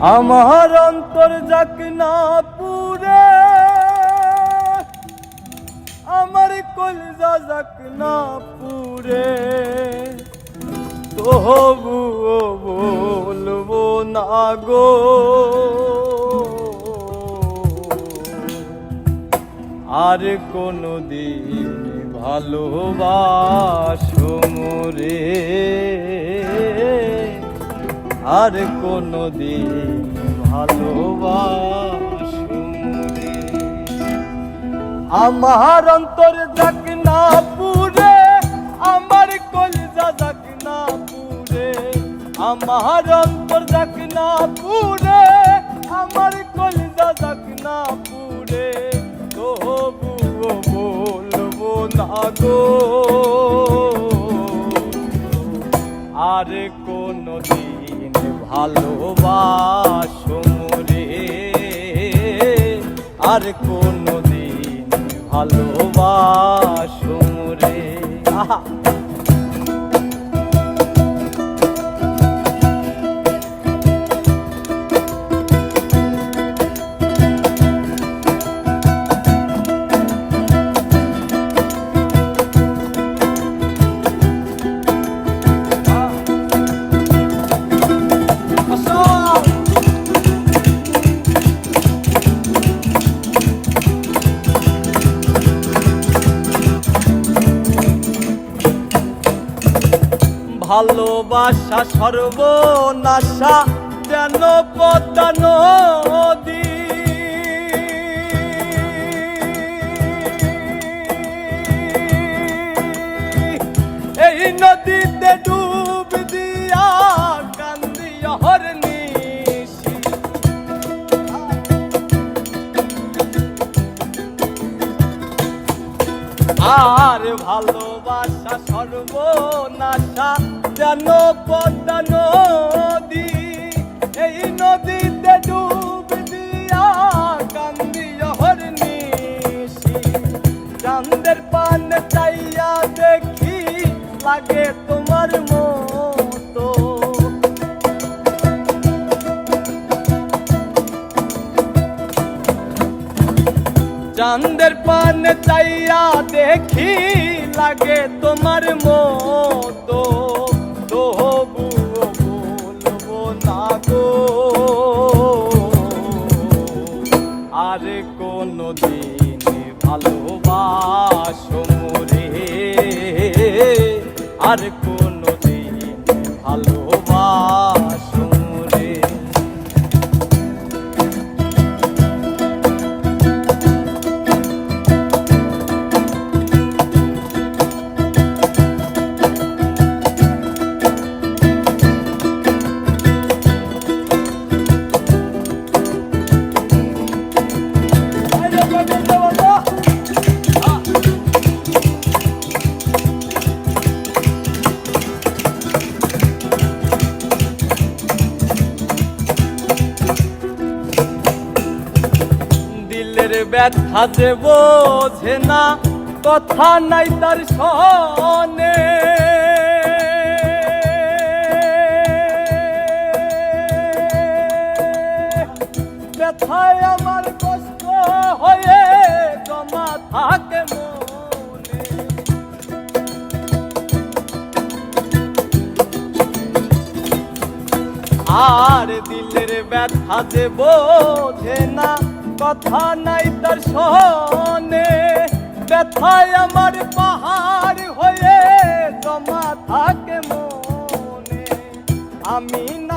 আমার অন্তর যাক না পুরে, আমার কলজা যাক না পুরে। তবুও বলব না গো, আর কোনো দিন ভালোবাসো আর কোনো দিন ভালোবাসো মোরে আমার অন্তর যাক না পুরে আমার কলজা যাক না পুরে আমার অন্তর যাক না পুরে আমার কলজা যাক না পুরে তবুও বলব না গো, আর কোনো দিন ভালোবাসো মোরে। আর কোনো দিন ভালোবাসো মোরে। আহা। ভালোবাসা সর্বনাশা যেন পদ্মা নদী আর ভালোবাসা সর্বনাশা, যেন পদ্মা নদী, এই নদীতে ডুব দিয়া কান্দি হরনিশি চান্দের পান চাইয়া দেখি, লাগে তোমার মতো চান্দের পান চাইয়া দেখি লাগে তোমার মতো। তবুও বলব আর কোনো দিন ভালোবাসো মোরে। আর কোনো ব্যথা যে বোঝে না, কথা নাই তার সনে ব্যথায় আমার কষ্ট হয়ে জমা থাকে মনে। আর দিলের ব্যথা যে বোঝে না কথা নাই তার সনে। ব্যথায় আমার পাহাড় হয়ে জমা থাকে মনে। আমি না